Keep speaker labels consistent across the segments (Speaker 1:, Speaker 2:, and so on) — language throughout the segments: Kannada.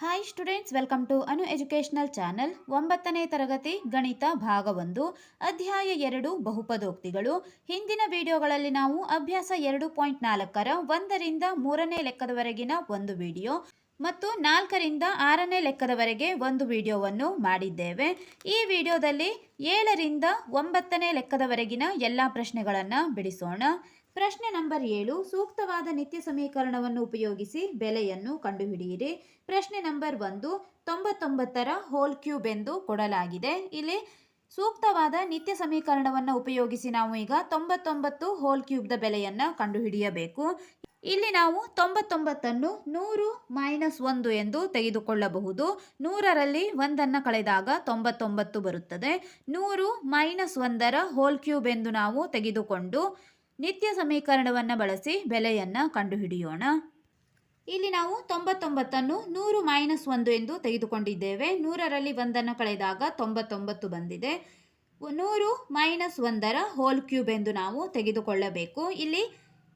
Speaker 1: Hi students welcome to Anu educational channel ಒಂಬತ್ತನೇ ತರಗತಿ ಗಣಿತ ಭಾಗ ಒಂದು ಅಧ್ಯಾಯ ಎರಡು, ಬಹುಪದೋಕ್ತಿಗಳು. ಹಿಂದಿನ ವಿಡಿಯೋಗಳಲ್ಲಿ ನಾವು ಅಭ್ಯಾಸ ಎರಡು ಪಾಯಿಂಟ್ ನಾಲ್ಕರ ಒಂದರಿಂದ ಮೂರನೇ ಲೆಕ್ಕದವರೆಗಿನ ಒಂದು ವಿಡಿಯೋ ಮತ್ತು ನಾಲ್ಕರಿಂದ ಆರನೇ ಲೆಕ್ಕದವರೆಗೆ ಒಂದು ವಿಡಿಯೋವನ್ನು ಮಾಡಿದ್ದೇವೆ. ಈ ವಿಡಿಯೋದಲ್ಲಿ ಏಳರಿಂದ ಒಂಬತ್ತನೇ ಲೆಕ್ಕದವರೆಗಿನ ಎಲ್ಲ ಪ್ರಶ್ನೆಗಳನ್ನು ಬಿಡಿಸೋಣ. ಪ್ರಶ್ನೆ ನಂಬರ್ ಏಳು, ಸೂಕ್ತವಾದ ನಿತ್ಯ ಸಮೀಕರಣವನ್ನು ಉಪಯೋಗಿಸಿ ಬೆಲೆಯನ್ನು ಕಂಡುಹಿಡಿಯಿರಿ. ಪ್ರಶ್ನೆ ನಂಬರ್ ಒಂದು, ತೊಂಬತ್ತೊಂಬತ್ತರ ಹೋಲ್ ಕ್ಯೂಬ್ ಎಂದು ಕೊಡಲಾಗಿದೆ. ಇಲ್ಲಿ ಸೂಕ್ತವಾದ ನಿತ್ಯ ಸಮೀಕರಣವನ್ನು ಉಪಯೋಗಿಸಿ ನಾವು ಈಗ ತೊಂಬತ್ತೊಂಬತ್ತು ಹೋಲ್ ಕ್ಯೂಬ್ದ ಬೆಲೆಯನ್ನು ಕಂಡುಹಿಡಿಯಬೇಕು. ಇಲ್ಲಿ ನಾವು ತೊಂಬತ್ತೊಂಬತ್ತನ್ನು ನೂರು ಮೈನಸ್ ಒಂದು ಎಂದು ತೆಗೆದುಕೊಳ್ಳಬಹುದು. ನೂರರಲ್ಲಿ ಒಂದನ್ನು ಕಳೆದಾಗ ತೊಂಬತ್ತೊಂಬತ್ತು ಬರುತ್ತದೆ. ನೂರು ಮೈನಸ್ ಒಂದರ ಹೋಲ್ ಕ್ಯೂಬ್ ಎಂದು ನಾವು ತೆಗೆದುಕೊಂಡು ನಿತ್ಯ ಸಮೀಕರಣವನ್ನು ಬಳಸಿ ಬೆಲೆಯನ್ನು ಕಂಡುಹಿಡಿಯೋಣ. ಇಲ್ಲಿ ನಾವು ತೊಂಬತ್ತೊಂಬತ್ತನ್ನು ನೂರು ಮೈನಸ್ ಒಂದು ಎಂದು ತೆಗೆದುಕೊಂಡಿದ್ದೇವೆ. ನೂರರಲ್ಲಿ ಒಂದನ್ನು ಕಳೆದಾಗ ತೊಂಬತ್ತೊಂಬತ್ತು ಬಂದಿದೆ. ನೂರು ಮೈನಸ್ ಒಂದರ ಹೋಲ್ ಕ್ಯೂಬ್ ಎಂದು ನಾವು ತೆಗೆದುಕೊಳ್ಳಬೇಕು. ಇಲ್ಲಿ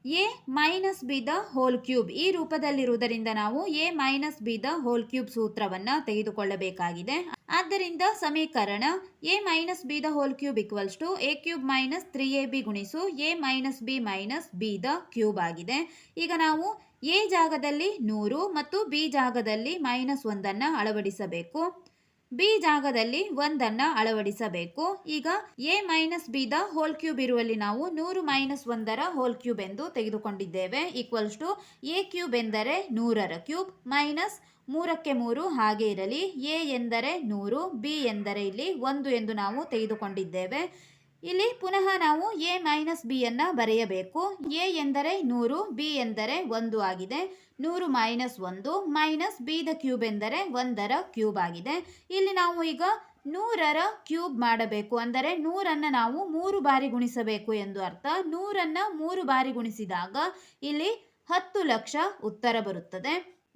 Speaker 1: A minus B the whole cube ಈ ರೂಪದಲ್ಲಿರುವುದರಿಂದ ನಾವು A minus B the whole cube ಸೂತ್ರವನ್ನು ತೆಗೆದುಕೊಳ್ಳಬೇಕಾಗಿದೆ. ಆದ್ದರಿಂದ ಸಮೀಕರಣ A minus B the whole cube equals to A cube minus three A B ಗುಣಿಸು A minus B minus B the cube ಆಗಿದೆ. ಈಗ ನಾವು ಎ ಜಾಗದಲ್ಲಿ ನೂರು ಮತ್ತು ಬಿ ಜಾಗದಲ್ಲಿ ಮೈನಸ್ ಒಂದನ್ನು ಅಳವಡಿಸಬೇಕು. ಬಿ ಜಾಗದಲ್ಲಿ ಒಂದನ್ನು ಅಳವಡಿಸಬೇಕು. ಈಗ A minus B the whole cube ಇರುವಲ್ಲಿ ನಾವು ನೂರು ಮೈನಸ್ ಒಂದರ ಹೋಲ್ ಕ್ಯೂಬ್ ಎಂದು ತೆಗೆದುಕೊಂಡಿದ್ದೇವೆ. ಈಕ್ವಲ್ಸ್ ಟು ಎ ಕ್ಯೂಬ್ ಎಂದರೆ ನೂರರ ಕ್ಯೂಬ್ ಮೈನಸ್ ಮೂರಕ್ಕೆ ಮೂರು ಹಾಗೆ ಇರಲಿ. ಎ ಎಂದರೆ ನೂರು ಬಿ ಎಂದರೆ ಇಲ್ಲಿ ಒಂದು ಎಂದು ನಾವು ತೆಗೆದುಕೊಂಡಿದ್ದೇವೆ. ಇಲ್ಲಿ ಪುನಃ ನಾವು ಎ ಮೈನಸ್ ಬಿಯನ್ನು ಬರೆಯಬೇಕು. ಎ ಎಂದರೆ ನೂರು, ಬಿ ಎಂದರೆ ಒಂದು ಆಗಿದೆ. ನೂರು ಮೈನಸ್ ಒಂದು, ಮೈನಸ್ ಬಿ ದ ಕ್ಯೂಬ್ ಎಂದರೆ ಒಂದರ ಕ್ಯೂಬ್ ಆಗಿದೆ. ಇಲ್ಲಿ ನಾವು ಈಗ ನೂರರ ಕ್ಯೂಬ್ ಮಾಡಬೇಕು. ಅಂದರೆ ನೂರನ್ನು ನಾವು ಮೂರು ಬಾರಿ ಗುಣಿಸಬೇಕು ಎಂದು ಅರ್ಥ. ನೂರನ್ನು ಮೂರು ಬಾರಿ ಗುಣಿಸಿದಾಗ ಇಲ್ಲಿ ಹತ್ತು ಲಕ್ಷ ಉತ್ತರ ಬರುತ್ತದೆ.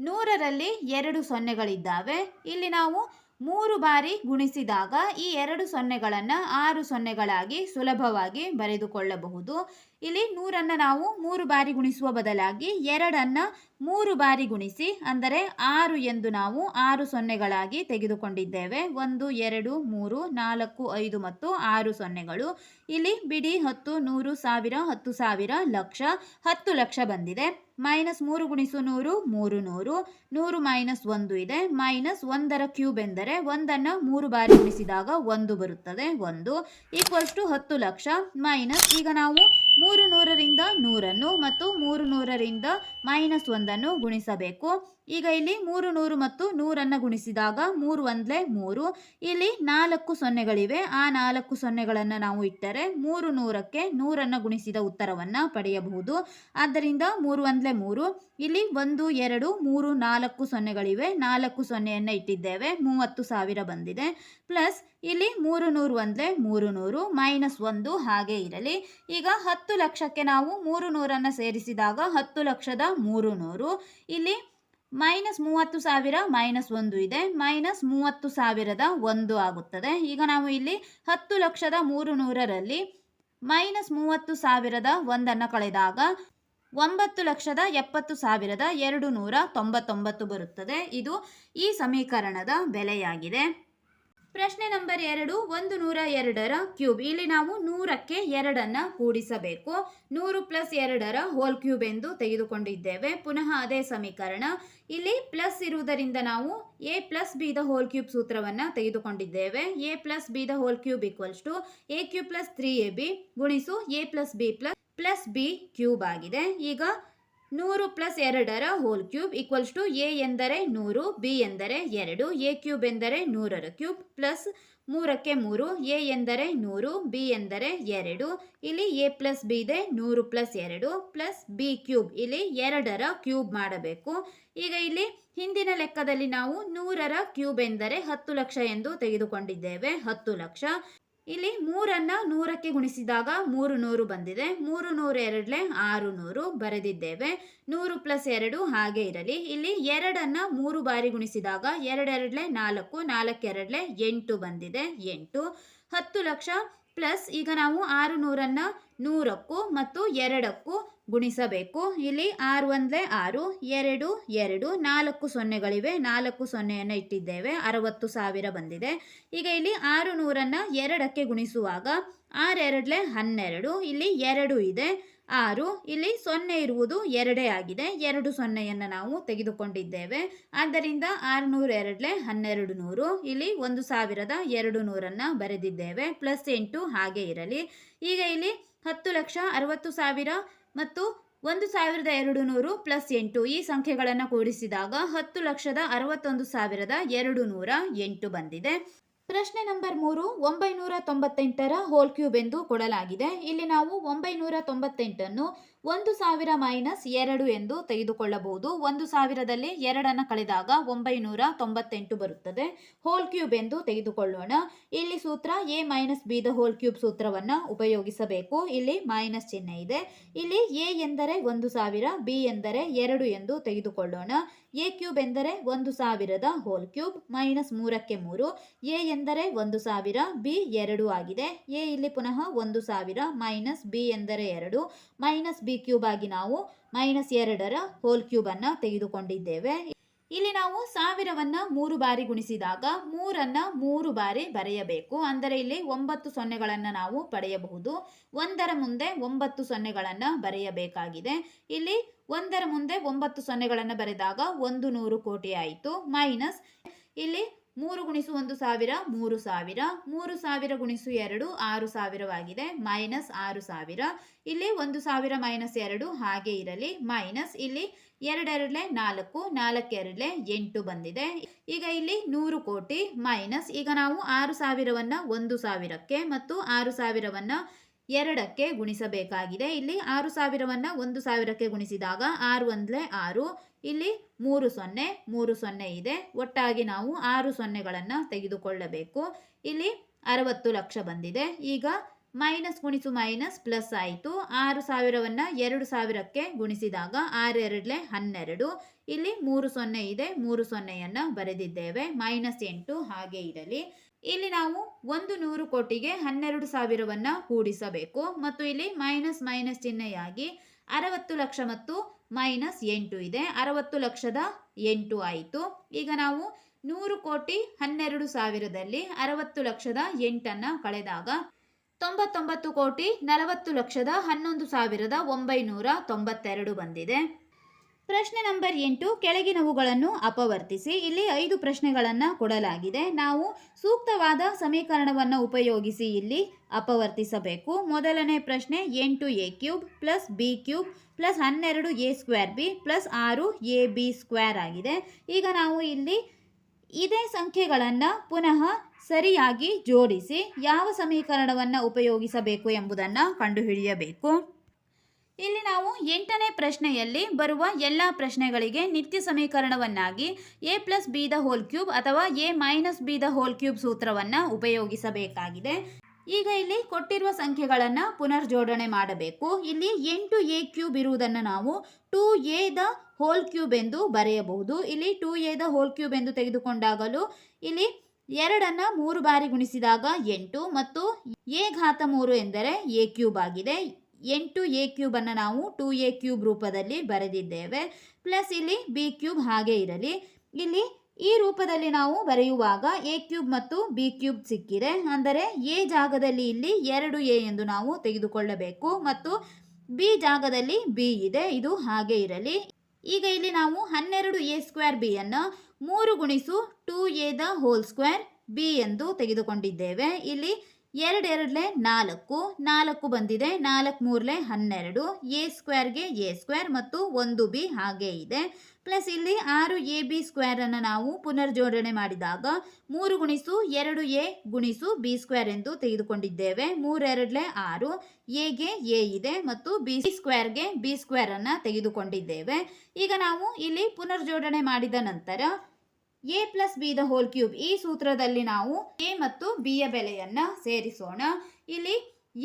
Speaker 1: ನೂರರಲ್ಲಿ ಎರಡು ಸೊನ್ನೆಗಳಿದ್ದಾವೆ. ಇಲ್ಲಿ ನಾವು ಮೂರು ಬಾರಿ ಗುಣಿಸಿದಾಗ ಈ ಎರಡು ಸೊನ್ನೆಗಳನ್ನು ಆರು ಸೊನ್ನೆಗಳಾಗಿ ಸುಲಭವಾಗಿ ಬರೆದುಕೊಳ್ಳಬಹುದು. ಇಲ್ಲಿ ನೂರನ್ನು ನಾವು ಮೂರು ಬಾರಿ ಗುಣಿಸುವ ಬದಲಾಗಿ ಎರಡನ್ನು ಮೂರು ಬಾರಿ ಗುಣಿಸಿ, ಅಂದರೆ ಆರು ಎಂದು ನಾವು ಆರು ಸೊನ್ನೆಗಳಾಗಿ ತೆಗೆದುಕೊಂಡಿದ್ದೇವೆ. ಒಂದು, ಎರಡು, ಮೂರು, ನಾಲ್ಕು, ಐದು ಮತ್ತು ಆರು ಸೊನ್ನೆಗಳು. ಇಲ್ಲಿ ಬಿಡಿ ಹತ್ತು, ನೂರು, ಸಾವಿರ, ಹತ್ತು ಸಾವಿರ ಲಕ್ಷ, ಹತ್ತು ಲಕ್ಷ ಬಂದಿದೆ. ಮೈನಸ್ ಮೂರು ಗುಣಿಸು ನೂರು, ಮೂರು ನೂರು. ನೂರು ಮೈನಸ್ ಒಂದು ಇದೆ. ಮೈನಸ್ ಒಂದರ ಕ್ಯೂಬ್ ಎಂದರೆ ಒಂದನ್ನು ಮೂರು ಬಾರಿ ಗುಣಿಸಿದಾಗ ಒಂದು ಬರುತ್ತದೆ. ಒಂದು ಈಕ್ವಲ್ಸ್ ಟು ಹತ್ತು ಲಕ್ಷ ಮೈನಸ್ ಈಗ ನಾವು ಮೂರು ನೂರರಿಂದ ನೂರನ್ನು ಮತ್ತು ಮೂರು ನೂರರಿಂದ ಮೈನಸ್ ಒಂದನ್ನು ಗುಣಿಸಬೇಕು. ಈಗ ಇಲ್ಲಿ ಮೂರು ನೂರು ಮತ್ತು ನೂರನ್ನು ಗುಣಿಸಿದಾಗ ಮೂರು ಒಂದಲೇ ಮೂರು. ಇಲ್ಲಿ ನಾಲ್ಕು ಸೊನ್ನೆಗಳಿವೆ. ಆ ನಾಲ್ಕು ಸೊನ್ನೆಗಳನ್ನು ನಾವು ಇಟ್ಟರೆ ಮೂರು ನೂರಕ್ಕೆ ನೂರನ್ನು ಗುಣಿಸಿದ ಉತ್ತರವನ್ನು ಪಡೆಯಬಹುದು. ಆದ್ದರಿಂದ ಮೂರು ಒಂದಲೇ ಮೂರು. ಇಲ್ಲಿ ಒಂದು, ಎರಡು, ಮೂರು, ನಾಲ್ಕು ಸೊನ್ನೆಗಳಿವೆ. ನಾಲ್ಕು ಸೊನ್ನೆಯನ್ನು ಇಟ್ಟಿದ್ದೇವೆ. ಮೂವತ್ತು ಸಾವಿರ ಬಂದಿದೆ. ಪ್ಲಸ್ ಇಲ್ಲಿ ಮೂರು ನೂರು ಅಂದರೆ ಮೂರು ನೂರು ಮೈನಸ್ ಒಂದು ಹಾಗೆ ಇರಲಿ. ಈಗ ಹತ್ತು ಲಕ್ಷಕ್ಕೆ ನಾವು ಮೂರು ನೂರನ್ನು ಸೇರಿಸಿದಾಗ ಹತ್ತು ಲಕ್ಷದ ಮೂರು ನೂರು ಇಲ್ಲಿ ಮೈನಸ್ ಮೂವತ್ತು ಸಾವಿರ, ಮೈನಸ್ ಒಂದು ಇದೆ. ಮೈನಸ್ ಮೂವತ್ತು ಸಾವಿರದ ಒಂದು ಆಗುತ್ತದೆ. ಈಗ ನಾವು ಇಲ್ಲಿ ಹತ್ತು ಲಕ್ಷದ ಮೂರು ನೂರರಲ್ಲಿ ಮೈನಸ್ ಮೂವತ್ತು ಸಾವಿರದ ಒಂದನ್ನು ಕಳೆದಾಗ ಒಂಬತ್ತು ಲಕ್ಷದ ಎಪ್ಪತ್ತು ಸಾವಿರದ ಎರಡು ನೂರ ತೊಂಬತ್ತೊಂಬತ್ತು ಬರುತ್ತದೆ. ಇದು ಈ ಸಮೀಕರಣದ ಬೆಲೆಯಾಗಿದೆ. ಪ್ರಶ್ನೆ ನಂಬರ್ ಎರಡು, ಒಂದು ನೂರ ಎರಡರ ಕ್ಯೂಬ್. ಇಲ್ಲಿ ನಾವು ನೂರಕ್ಕೆ ಎರಡನ್ನು ಕೂಡಿಸಬೇಕು. ನೂರು ಪ್ಲಸ್ ಎರಡರ ಹೋಲ್ ಕ್ಯೂಬ್ ಎಂದು ತೆಗೆದುಕೊಂಡಿದ್ದೇವೆ. ಪುನಃ ಅದೇ ಸಮೀಕರಣ. ಇಲ್ಲಿ ಪ್ಲಸ್ ಇರುವುದರಿಂದ ನಾವು A plus B the whole cube ಸೂತ್ರವನ್ನು ತೆಗೆದುಕೊಂಡಿದ್ದೇವೆ. A plus B the whole cube equals to A cube plus three A B ಗುಣಿಸು A plus B plus plus B cube ಆಗಿದೆ. ಈಗ ನೂರು ಪ್ಲಸ್ ಎರಡರ whole cube equals to A ಎಂದರೆ ನೂರು, ಬಿ ಎಂದರೆ ಎರಡು, ಎ ಕ್ಯೂಬ್ ಎಂದರೆ ನೂರರ ಕ್ಯೂಬ್ ಪ್ಲಸ್ ಮೂರಕ್ಕೆ ಮೂರು, ಎ ಎಂದರೆ ನೂರು, ಬಿ ಎಂದರೆ ಎರಡು. ಇಲ್ಲಿ ಎ ಪ್ಲಸ್ ಬಿ ಇದೆ, ನೂರು ಪ್ಲಸ್ ಎರಡು ಪ್ಲಸ್ ಬಿ ಕ್ಯೂಬ್. ಇಲ್ಲಿ ಎರಡರ ಕ್ಯೂಬ್ ಮಾಡಬೇಕು. ಈಗ ಇಲ್ಲಿ ಹಿಂದಿನ ಲೆಕ್ಕದಲ್ಲಿ ನಾವು ನೂರರ ಕ್ಯೂಬ್ ಎಂದರೆ ಹತ್ತು ಲಕ್ಷ ಎಂದು ತೆಗೆದುಕೊಂಡಿದ್ದೇವೆ. ಹತ್ತು ಲಕ್ಷ. ಇಲ್ಲಿ ಮೂರನ್ನು ನೂರಕ್ಕೆ ಗುಣಿಸಿದಾಗ ಮೂರು ನೂರು ಬಂದಿದೆ. ಮೂರು ನೂರು ಎರಡಲೆ ಆರು ನೂರು ಬರೆದಿದ್ದೇವೆ. ನೂರು ಪ್ಲಸ್ ಎರಡು ಹಾಗೆ ಇರಲಿ. ಇಲ್ಲಿ ಎರಡನ್ನು ಮೂರು ಬಾರಿ ಗುಣಿಸಿದಾಗ ಎರಡೆರಡಲೆ ನಾಲ್ಕು, ನಾಲ್ಕೆರಡಲೆ ಎಂಟು ಬಂದಿದೆ. ಎಂಟು. ಹತ್ತು ಲಕ್ಷ ಪ್ಲಸ್ ಈಗ ನಾವು ಆರು ನೂರನ್ನು ನೂರಕ್ಕೂ ಮತ್ತು ಎರಡಕ್ಕೂ ಗುಣಿಸಬೇಕು. ಇಲ್ಲಿ ಆರು ಒಂದಲೇ ಆರು, ಎರಡು ಎರಡು, ನಾಲ್ಕು ಸೊನ್ನೆಗಳಿವೆ. ನಾಲ್ಕು ಸೊನ್ನೆಯನ್ನು ಇಟ್ಟಿದ್ದೇವೆ. ಅರವತ್ತು ಸಾವಿರ ಬಂದಿದೆ. ಈಗ ಇಲ್ಲಿ ಆರು ನೂರನ್ನು ಎರಡಕ್ಕೆ ಗುಣಿಸುವಾಗ ಆರೆರಡಲೆ ಹನ್ನೆರಡು, ಇಲ್ಲಿ ಎರಡು ಇದೆ. ಆರು, ಇಲ್ಲಿ ಸೊನ್ನೆ ಇರುವುದು ಎರಡೇ ಆಗಿದೆ. ಎರಡು ಸೊನ್ನೆಯನ್ನು ನಾವು ತೆಗೆದುಕೊಂಡಿದ್ದೇವೆ. ಆದ್ದರಿಂದ ಆರುನೂರ ಎರಡಲೆ ಹನ್ನೆರಡು ನೂರು. ಇಲ್ಲಿ ಒಂದು ಸಾವಿರದ ಎರಡು ನೂರನ್ನು ಬರೆದಿದ್ದೇವೆ. ಪ್ಲಸ್ ಎಂಟು ಹಾಗೆ ಇರಲಿ. ಈಗ ಇಲ್ಲಿ ಹತ್ತು ಲಕ್ಷ ಅರವತ್ತು ಸಾವಿರ ಮತ್ತು ಒಂದು ಸಾವಿರದ ಎರಡು ನೂರು ಪ್ಲಸ್ ಎಂಟು. ಈ ಸಂಖ್ಯೆಗಳನ್ನು ಕೂಡಿಸಿದಾಗ ಹತ್ತು ಲಕ್ಷದ ಅರವತ್ತೊಂದು ಸಾವಿರದ ಎರಡು ನೂರ ಎಂಟು ಬಂದಿದೆ. ಪ್ರಶ್ನೆ ನಂಬರ್ ಮೂರು ಒಂಬೈನೂರ ತೊಂಬತ್ತೆಂಟರ ಹೋಲ್ ಕ್ಯೂಬ್ ಎಂದು ಕೊಡಲಾಗಿದೆ. ಇಲ್ಲಿ ನಾವು ಒಂಬೈನೂರ ತೊಂಬತ್ತೆಂಟನ್ನು ಒಂದು ಸಾವಿರ ಮೈನಸ್ ಎರಡು ಎಂದು ತೆಗೆದುಕೊಳ್ಳಬಹುದು. ಒಂದು ಸಾವಿರದಲ್ಲಿ ಎರಡನ್ನು ಕಳೆದಾಗ ಒಂಬೈನೂರ ತೊಂಬತ್ತೆಂಟು ಬರುತ್ತದೆ. ಹೋಲ್ ಕ್ಯೂಬ್ ಎಂದು ತೆಗೆದುಕೊಳ್ಳೋಣ. ಇಲ್ಲಿ ಸೂತ್ರ A minus B the whole cube ಸೂತ್ರವನ್ನು ಉಪಯೋಗಿಸಬೇಕು. ಇಲ್ಲಿ ಮೈನಸ್ ಚಿಹ್ನೆ ಇದೆ. ಇಲ್ಲಿ ಎ ಎಂದರೆ ಒಂದು ಸಾವಿರ ಬಿ ಎಂದರೆ ಎರಡು ಎಂದು ತೆಗೆದುಕೊಳ್ಳೋಣ. ಎ ಕ್ಯೂಬ್ ಎಂದರೆ ಒಂದು ಸಾವಿರದ ಹೋಲ್ ಕ್ಯೂಬ್ ಮೈನಸ್ ಮೂರಕ್ಕೆ ಮೂರು. ಎ ಎಂದರೆ ಒಂದು ಸಾವಿರ ಬಿ ಎರಡು ಆಗಿದೆ. ಎ ಇಲ್ಲಿ ಪುನಃ ಒಂದು ಸಾವಿರ ಮೈನಸ್ ಬಿ ಎಂದರೆ ಎರಡು. ಮೈನಸ್ ಬಿ ಕ್ಯೂಬ್ ಆಗಿ ನಾವು ಮೈನಸ್ ಎರಡರ ಹೋಲ್ ಕ್ಯೂಬನ್ನು ತೆಗೆದುಕೊಂಡಿದ್ದೇವೆ. ಇಲ್ಲಿ ನಾವು ಸಾವಿರವನ್ನು ಮೂರು ಬಾರಿ ಗುಣಿಸಿದಾಗ ಮೂರನ್ನು ಮೂರು ಬಾರಿ ಬರೆಯಬೇಕು. ಅಂದರೆ ಇಲ್ಲಿ ಒಂಬತ್ತು ಸೊನ್ನೆಗಳನ್ನು ನಾವು ಪಡೆಯಬಹುದು. ಒಂದರ ಮುಂದೆ ಒಂಬತ್ತು ಸೊನ್ನೆಗಳನ್ನು ಬರೆಯಬೇಕಾಗಿದೆ. ಇಲ್ಲಿ ಒಂದರ ಮುಂದೆ ಒಂಬತ್ತು ಸೊನ್ನೆಗಳನ್ನು ಬರೆದಾಗ ಒಂದು ನೂರು ಕೋಟಿ ಆಯಿತು. ಮೈನಸ್ ಇಲ್ಲಿ ಮೂರು ಗುಣಿಸು ಒಂದು ಸಾವಿರ, ಮೂರು ಸಾವಿರ ಮೂರು ಸಾವಿರ ಗುಣಿಸು ಎರಡು, ಆರು ಸಾವಿರವಾಗಿದೆ. ಮೈನಸ್ ಆರು ಸಾವಿರ. ಇಲ್ಲಿ ಒಂದು ಸಾವಿರ ಮೈನಸ್ ಎರಡು ಹಾಗೆ ಇರಲಿ. ಮೈನಸ್ ಇಲ್ಲಿ ಎರಡೆರಡಲೆ ನಾಲ್ಕು, ನಾಲ್ಕೆರಡಲೆ ಎಂಟು ಬಂದಿದೆ. ಈಗ ಇಲ್ಲಿ ನೂರು ಕೋಟಿ ಮೈನಸ್. ಈಗ ನಾವು ಆರು ಸಾವಿರವನ್ನು ಒಂದು ಸಾವಿರಕ್ಕೆ ಮತ್ತು ಆರು ಸಾವಿರವನ್ನ ಎರಡಕ್ಕೆ ಗುಣಿಸಬೇಕಾಗಿದೆ. ಇಲ್ಲಿ ಆರು ಸಾವಿರವನ್ನು ಒಂದು ಸಾವಿರಕ್ಕೆ ಗುಣಿಸಿದಾಗ ಆರು ಒಂದಲೇ ಆರು. ಇಲ್ಲಿ ಮೂರು ಸೊನ್ನೆ ಮೂರು ಸೊನ್ನೆ ಇದೆ. ಒಟ್ಟಾಗಿ ನಾವು ಆರು ಸೊನ್ನೆಗಳನ್ನು ತೆಗೆದುಕೊಳ್ಳಬೇಕು. ಇಲ್ಲಿ ಅರವತ್ತು ಲಕ್ಷ ಬಂದಿದೆ. ಈಗ ಮೈನಸ್ ಗುಣಿಸು ಮೈನಸ್ ಪ್ಲಸ್ ಆಯಿತು. ಆರು ಸಾವಿರವನ್ನು ಎರಡು ಸಾವಿರಕ್ಕೆ ಗುಣಿಸಿದಾಗ ಆರು ಹನ್ನೆರಡು. ಇಲ್ಲಿ ಮೂರು ಸೊನ್ನೆ ಇದೆ. ಮೂರು ಸೊನ್ನೆಯನ್ನು ಬರೆದಿದ್ದೇವೆ. ಮೈನಸ್ ಎಂಟು ಹಾಗೆ ಇರಲಿ. ಇಲ್ಲಿ ನಾವು ಒಂದು ನೂರು ಕೋಟಿಗೆ ಹನ್ನೆರಡು ಸಾವಿರವನ್ನು ಕೂಡಿಸಬೇಕು. ಮತ್ತು ಇಲ್ಲಿ ಮೈನಸ್ ಮೈನಸ್ ಚಿಹ್ನೆಯಾಗಿ ಅರವತ್ತು ಲಕ್ಷ ಮತ್ತು ಮೈನಸ್ ಎಂಟು ಇದೆ. ಅರವತ್ತು ಲಕ್ಷದ ಎಂಟು ಆಯಿತು. ಈಗ ನಾವು ನೂರು ಕೋಟಿ ಹನ್ನೆರಡು ಸಾವಿರದಲ್ಲಿ ಅರವತ್ತು ಲಕ್ಷದ ಎಂಟನ್ನು ಕಳೆದಾಗ ತೊಂಬತ್ತೊಂಬತ್ತು ಕೋಟಿ ನಲವತ್ತು ಲಕ್ಷದ ಹನ್ನೊಂದು ಸಾವಿರದ ಒಂಬೈನೂರ ತೊಂಬತ್ತೆರಡು ಬಂದಿದೆ. ಪ್ರಶ್ನೆ ನಂಬರ್ ಎಂಟು, ಕೆಳಗಿನವುಗಳನ್ನು ಅಪವರ್ತಿಸಿ. ಇಲ್ಲಿ ಐದು ಪ್ರಶ್ನೆಗಳನ್ನು ಕೊಡಲಾಗಿದೆ. ನಾವು ಸೂಕ್ತವಾದ ಸಮೀಕರಣವನ್ನು ಉಪಯೋಗಿಸಿ ಇಲ್ಲಿ ಅಪವರ್ತಿಸಬೇಕು. ಮೊದಲನೇ ಪ್ರಶ್ನೆ ಎಂಟು A cube plus B cube plus ಹನ್ನೆರಡು ಎ ಸ್ಕ್ವೇರ್ ಬಿ ಪ್ಲಸ್ ಆರು ಎ ಬಿ ಸ್ಕ್ವೇರ್ ಆಗಿದೆ. ಈಗ ನಾವು ಇಲ್ಲಿ ಇದೇ ಸಂಖ್ಯೆಗಳನ್ನು ಪುನಃ ಸರಿಯಾಗಿ ಜೋಡಿಸಿ ಯಾವ ಸಮೀಕರಣವನ್ನು ಉಪಯೋಗಿಸಬೇಕು ಎಂಬುದನ್ನು ಕಂಡುಹಿಡಿಯಬೇಕು. ಇಲ್ಲಿ ನಾವು ಎಂಟನೇ ಪ್ರಶ್ನೆಯಲ್ಲಿ ಬರುವ ಎಲ್ಲ ಪ್ರಶ್ನೆಗಳಿಗೆ ನಿತ್ಯ ಸಮೀಕರಣವನ್ನಾಗಿ A plus B the whole cube ಅಥವಾ A minus B the whole cube ಸೂತ್ರವನ್ನು ಉಪಯೋಗಿಸಬೇಕಾಗಿದೆ. ಈಗ ಇಲ್ಲಿ ಕೊಟ್ಟಿರುವ ಸಂಖ್ಯೆಗಳನ್ನು ಪುನರ್ಜೋಡಣೆ ಮಾಡಬೇಕು. ಇಲ್ಲಿ ಎಂಟು ಎ ಕ್ಯೂಬ್ ಇರುವುದನ್ನು ನಾವು two A the whole cube ಎಂದು ಬರೆಯಬಹುದು. ಇಲ್ಲಿ two A the whole cube ಎಂದು ತೆಗೆದುಕೊಂಡಾಗಲೂ ಇಲ್ಲಿ ಎರಡನ್ನು ಮೂರು ಬಾರಿ ಗುಣಿಸಿದಾಗ ಎಂಟು ಮತ್ತು ಎ ಘಾತ ಮೂರು ಎಂದರೆ ಎ ಕ್ಯೂಬ್ ಆಗಿದೆ. ಎಂಟು ಎ ಕ್ಯೂಬನ್ನು ನಾವು ಟೂ ಎ ಕ್ಯೂಬ್ ರೂಪದಲ್ಲಿ ಬರೆದಿದ್ದೇವೆ. ಪ್ಲಸ್ ಇಲ್ಲಿ ಬಿ ಕ್ಯೂಬ್ ಹಾಗೆ ಇರಲಿ. ಇಲ್ಲಿ ಈ ರೂಪದಲ್ಲಿ ನಾವು ಬರೆಯುವಾಗ ಎ ಕ್ಯೂಬ್ ಮತ್ತು ಬಿ ಕ್ಯೂಬ್ ಸಿಕ್ಕಿದೆ. ಅಂದರೆ ಎ ಜಾಗದಲ್ಲಿ ಇಲ್ಲಿ ಎರಡು ಎ ಎಂದು ನಾವು ತೆಗೆದುಕೊಳ್ಳಬೇಕು ಮತ್ತು ಬಿ ಜಾಗದಲ್ಲಿ ಬಿ ಇದೆ. ಇದು ಹಾಗೆ ಇರಲಿ. ಈಗ ಇಲ್ಲಿ ನಾವು ಹನ್ನೆರಡು ಎ ಸ್ಕ್ವೇರ್ ಬಿ ಅನ್ನು ಮೂರು ಗುಣಿಸು two A the whole square B ಎಂದು ತೆಗೆದುಕೊಂಡಿದ್ದೇವೆ. ಇಲ್ಲಿ ಎರಡೆರಡಲೆ ನಾಲ್ಕು ನಾಲ್ಕು ಬಂದಿದೆ, ನಾಲ್ಕು ಮೂರಲೆ ಹನ್ನೆರಡು, ಎ ಸ್ಕ್ವೇರ್ಗೆ ಎ ಸ್ಕ್ವೇರ್ ಮತ್ತು ಒಂದು ಬಿ ಹಾಗೆ ಇದೆ. ಪ್ಲಸ್ ಇಲ್ಲಿ ಆರು ಎ ಬಿ ಸ್ಕ್ವೇರನ್ನು ನಾವು ಪುನರ್ಜೋಡಣೆ ಮಾಡಿದಾಗ ಮೂರು ಗುಣಿಸು ಎರಡು ಎ ಗುಣಿಸು ಬಿ ಸ್ಕ್ವೇರ್ ಎಂದು ತೆಗೆದುಕೊಂಡಿದ್ದೇವೆ. ಮೂರೆರಡಲೆ ಆರು ಎಗೆ ಎ ಇದೆ ಮತ್ತು ಬಿ ಸ್ಕ್ವೇರ್ಗೆ ಬಿ ಸ್ಕ್ವೇರನ್ನು ತೆಗೆದುಕೊಂಡಿದ್ದೇವೆ. ಈಗ ನಾವು ಇಲ್ಲಿ ಪುನರ್ಜೋಡಣೆ ಮಾಡಿದ ನಂತರ A plus B the whole cube ಈ ಸೂತ್ರದಲ್ಲಿ ನಾವು ಎ ಮತ್ತು ಬಿಯ ಬೆಲೆಯನ್ನು ಸೇರಿಸೋಣ. ಇಲ್ಲಿ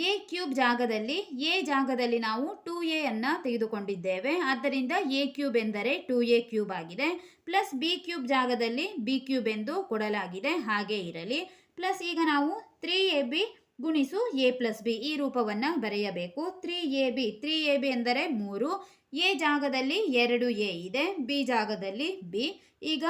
Speaker 1: ಎ ಕ್ಯೂಬ್ ಜಾಗದಲ್ಲಿ ಎ ಜಾಗದಲ್ಲಿ ನಾವು ಟೂ ಎ ಅನ್ನು ತೆಗೆದುಕೊಂಡಿದ್ದೇವೆ. ಆದ್ದರಿಂದ ಎ ಕ್ಯೂಬ್ ಎಂದರೆ ಟೂ ಎ ಕ್ಯೂಬ್ ಆಗಿದೆ. ಪ್ಲಸ್ ಬಿ ಕ್ಯೂಬ್ ಜಾಗದಲ್ಲಿ ಬಿ ಕ್ಯೂಬ್ ಎಂದು ಕೊಡಲಾಗಿದೆ. ಹಾಗೆ ಇರಲಿ. ಪ್ಲಸ್ ಈಗ ನಾವು ತ್ರೀ ಎ ಬಿ ಗುಣಿಸು ಎ ಪ್ಲಸ್ ಬಿ ಈ ರೂಪವನ್ನು ಬರೆಯಬೇಕು. Three A B three A B ಎಂದರೆ ಮೂರು. ಎ ಜಾಗದಲ್ಲಿ ಎರಡು ಎ ಇದೆ. ಬಿ ಜಾಗದಲ್ಲಿ ಬಿ ಈಗ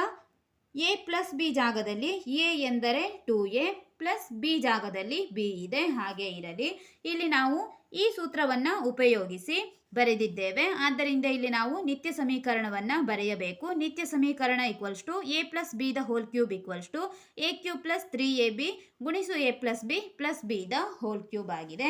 Speaker 1: ಎ ಪ್ಲಸ್ ಬಿ ಜಾಗದಲ್ಲಿ ಎ ಎಂದರೆ ಟು ಎ ಪ್ಲಸ್ ಬಿ ಜಾಗದಲ್ಲಿ ಬಿ ಇದೆ, ಹಾಗೆ ಇರಲಿ. ಇಲ್ಲಿ ನಾವು ಈ ಸೂತ್ರವನ್ನು ಉಪಯೋಗಿಸಿ ಬರೆದಿದ್ದೇವೆ. ಆದ್ದರಿಂದ ಇಲ್ಲಿ ನಾವು ನಿತ್ಯ ಸಮೀಕರಣವನ್ನು ಬರೆಯಬೇಕು. ನಿತ್ಯ ಸಮೀಕರಣ equals to A plus B the whole cube equals to A cube plus three A B ಗುಣಿಸು A plus B plus B the whole cube ಆಗಿದೆ.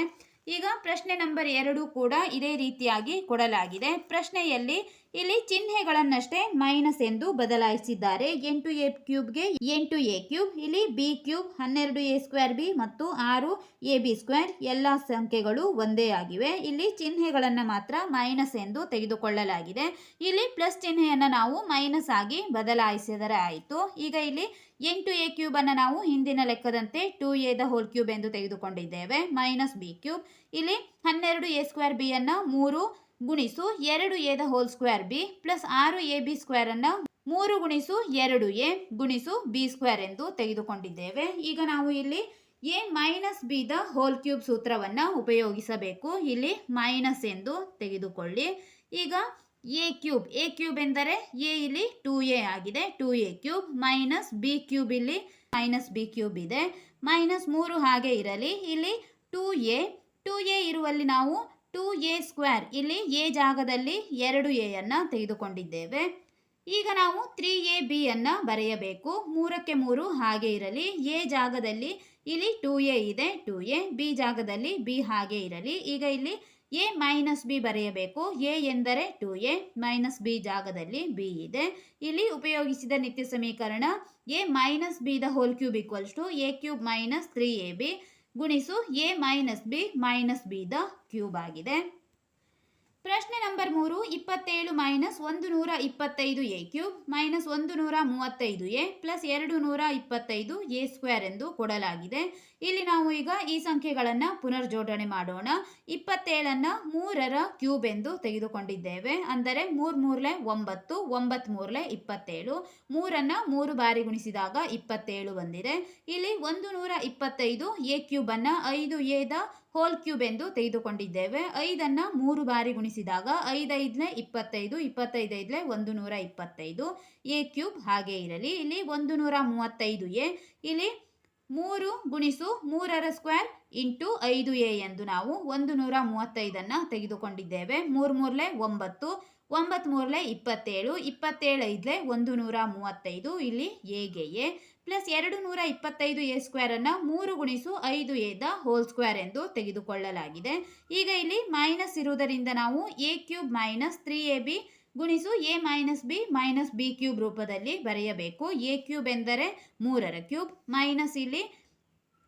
Speaker 1: ಈಗ ಪ್ರಶ್ನೆ ನಂಬರ್ ಎರಡು ಕೂಡ ಇದೇ ರೀತಿಯಾಗಿ ಕೊಡಲಾಗಿದೆ. ಪ್ರಶ್ನೆಯಲ್ಲಿ ಇಲ್ಲಿ ಚಿಹ್ನೆಗಳನ್ನಷ್ಟೇ ಮೈನಸ್ ಎಂದು ಬದಲಾಯಿಸಿದ್ದಾರೆ. ಎಂಟು ಎ ಕ್ಯೂಬ್ಗೆ ಎಂಟು ಎ ಕ್ಯೂಬ್ ಇಲ್ಲಿ ಬಿ ಕ್ಯೂಬ್ ಹನ್ನೆರಡು ಎ ಸ್ಕ್ವೇರ್ ಬಿ ಮತ್ತು ಆರು ಎ ಬಿ ಸ್ಕ್ವೇರ್ ಎಲ್ಲ ಸಂಖ್ಯೆಗಳು ಒಂದೇ ಆಗಿವೆ. ಇಲ್ಲಿ ಚಿಹ್ನೆಗಳನ್ನು ಮಾತ್ರ ಮೈನಸ್ ಎಂದು ತೆಗೆದುಕೊಳ್ಳಲಾಗಿದೆ. ಇಲ್ಲಿ ಪ್ಲಸ್ ಚಿಹ್ನೆಯನ್ನು ನಾವು ಮೈನಸ್ ಆಗಿ ಬದಲಾಯಿಸಿದರೆ ಆಯಿತು. ಈಗ ಇಲ್ಲಿ ಎಂಟು ಎ ಕ್ಯೂಬ್ ಅನ್ನು ನಾವು ಹಿಂದಿನ ಲೆಕ್ಕದಂತೆ two A the whole cube ಎಂದು ತೆಗೆದುಕೊಂಡಿದ್ದೇವೆ. ಮೈನಸ್ ಬಿ ಕ್ಯೂಬ್ ಇಲ್ಲಿ ಹನ್ನೆರಡು ಎ ಸ್ಕ್ವೇರ್ ಬಿ ಅನ್ನ ಮೂರು ಗುಣಿಸು ಎರಡು A the whole square B plus ಆರು ಎ ಬಿ ಸ್ಕ್ವೇರ್ ಅನ್ನು ಮೂರು ಗುಣಿಸು ಎರಡು ಎ ಗುಣಿಸು ಬಿ ಸ್ಕ್ವೇರ್ ಎಂದು ತೆಗೆದುಕೊಂಡಿದ್ದೇವೆ. ಈಗ ನಾವು ಇಲ್ಲಿ A minus B the whole cube ಸೂತ್ರವನ್ನು ಉಪಯೋಗಿಸಬೇಕು. ಇಲ್ಲಿ ಮೈನಸ್ ಎಂದು ತೆಗೆದುಕೊಳ್ಳಿ. ಈಗ ಎ ಕ್ಯೂಬ್ ಎ ಕ್ಯೂಬ್ ಎಂದರೆ ಎ ಇಲ್ಲಿ ಟೂ ಎ ಆಗಿದೆ. Two A cube minus B cube ಇಲ್ಲಿ ಮೈನಸ್ ಬಿ ಕ್ಯೂಬ್ ಇದೆ. ಮೈನಸ್ ಮೂರು ಹಾಗೆ ಇರಲಿ. ಇಲ್ಲಿ ಟೂ ಎ ಟೂ ಎ ಇರುವಲ್ಲಿ ನಾವು ಟೂ ಎ ಸ್ಕ್ವೇರ್ ಇಲ್ಲಿ ಎ ಜಾಗದಲ್ಲಿ ಎರಡು ಎ ಅನ್ನು ತೆಗೆದುಕೊಂಡಿದ್ದೇವೆ. ಈಗ ನಾವು ತ್ರೀ ಎ ಬಿಯನ್ನು ಬರೆಯಬೇಕು. ಮೂರಕ್ಕೆ ಮೂರು ಹಾಗೆ ಇರಲಿ. ಎ ಜಾಗದಲ್ಲಿ ಇಲ್ಲಿ ಟೂ ಎ ಇದೆ, ಟೂ ಎ, ಬಿ ಜಾಗದಲ್ಲಿ ಬಿ ಹಾಗೆ ಇರಲಿ. ಈಗ ಇಲ್ಲಿ ಎ ಮೈನಸ್ ಬಿ ಬರೆಯಬೇಕು. ಎ ಎಂದರೆ ಟೂ ಎ, ಮೈನಸ್ ಬಿ ಜಾಗದಲ್ಲಿ ಬಿ ಇದೆ. ಇಲ್ಲಿ ಉಪಯೋಗಿಸಿದ ನಿತ್ಯ ಸಮೀಕರಣ A minus B the whole cube equals to A cube minus three A B. ಗುಣಿಸು A minus B minus B the cube ಆಗಿದೆ. ಪ್ರಶ್ನೆ ನಂಬರ್ ಮೂರು, ಇಪ್ಪತ್ತೇಳು ಮೈನಸ್ ಒಂದು ನೂರ ಇಪ್ಪತ್ತೈದು ಎ ಕ್ಯೂಬ್ ಮೈನಸ್ ಒಂದು ನೂರ ಮೂವತ್ತೈದು ಎ ಪ್ಲಸ್ ಎರಡು ನೂರ ಇಪ್ಪತ್ತೈದು ಎ ಸ್ಕ್ವೇರ್ ಎಂದು ಕೊಡಲಾಗಿದೆ. ಇಲ್ಲಿ ನಾವು ಈಗ ಈ ಸಂಖ್ಯೆಗಳನ್ನು ಪುನರ್ಜೋಡಣೆ ಮಾಡೋಣ. ಇಪ್ಪತ್ತೇಳನ್ನು ಮೂರರ ಕ್ಯೂಬ್ ಎಂದು ತೆಗೆದುಕೊಂಡಿದ್ದೇವೆ. ಅಂದರೆ ಮೂರು ಮೂರಲೆ ಒಂಬತ್ತು ಒಂಬತ್ತು ಮೂರ್ಲೆ ಇಪ್ಪತ್ತೇಳು. ಮೂರನ್ನು ಮೂರು ಬಾರಿ ಗುಣಿಸಿದಾಗ ಇಪ್ಪತ್ತೇಳು ಬಂದಿದೆ. ಇಲ್ಲಿ ಒಂದು ನೂರ ಇಪ್ಪತ್ತೈದು ಎ ಕ್ಯೂಬನ್ನು ಐದು ಎದ ಹೋಲ್ ಕ್ಯೂಬ್ ಎಂದು ತೆಗೆದುಕೊಂಡಿದ್ದೇವೆ. ಐದನ್ನು ಮೂರು ಬಾರಿ ಗುಣಿಸಿದಾಗ ಐದೈದನೇ ಇಪ್ಪತ್ತೈದು, ಇಪ್ಪತ್ತೈದೈದಲೆ ಒಂದು ನೂರ ಇಪ್ಪತ್ತೈದು. ಎ ಕ್ಯೂಬ್ ಹಾಗೆ ಇರಲಿ. ಇಲ್ಲಿ ಒಂದು ನೂರ ಮೂವತ್ತೈದು ಎ. ಇಲ್ಲಿ ಮೂರು ಗುಣಿಸು ಮೂರರ ಸ್ಕ್ವೇರ್ ಇಂಟು ಐದು ಎ ಎಂದು ನಾವು ಒಂದು ನೂರ ಮೂವತ್ತೈದನ್ನು ತೆಗೆದುಕೊಂಡಿದ್ದೇವೆ. ಮೂರು ಮೂರಲೆ ಒಂಬತ್ತು ಒಂಬತ್ತು ಮೂರಲೆ ಇಪ್ಪತ್ತೇಳು ಇಪ್ಪತ್ತೇಳೈದಲೆ ಒಂದು ನೂರ ಮೂವತ್ತೈದು. ಇಲ್ಲಿ ಎಗೆ ಎ? ಪ್ಲಸ್ ಎರಡು ನೂರ ಇಪ್ಪತ್ತೈದು ಎ ಸ್ಕ್ವೇರನ್ನು ಮೂರು ಗುಣಿಸು ಐದು ಎದ ಹೋಲ್ ಸ್ಕ್ವೇರ್ ಎಂದು ತೆಗೆದುಕೊಳ್ಳಲಾಗಿದೆ. ಈಗ ಇಲ್ಲಿ ಮೈನಸ್ ಇರುವುದರಿಂದ ನಾವು A cube minus three A B ಗುಣಿಸು A minus B minus B cube ರೂಪದಲ್ಲಿ ಬರೆಯಬೇಕು. ಎ ಕ್ಯೂಬ್ ಎಂದರೆ ಮೂರರ ಕ್ಯೂಬ್ ಮೈನಸ್ ಇಲ್ಲಿ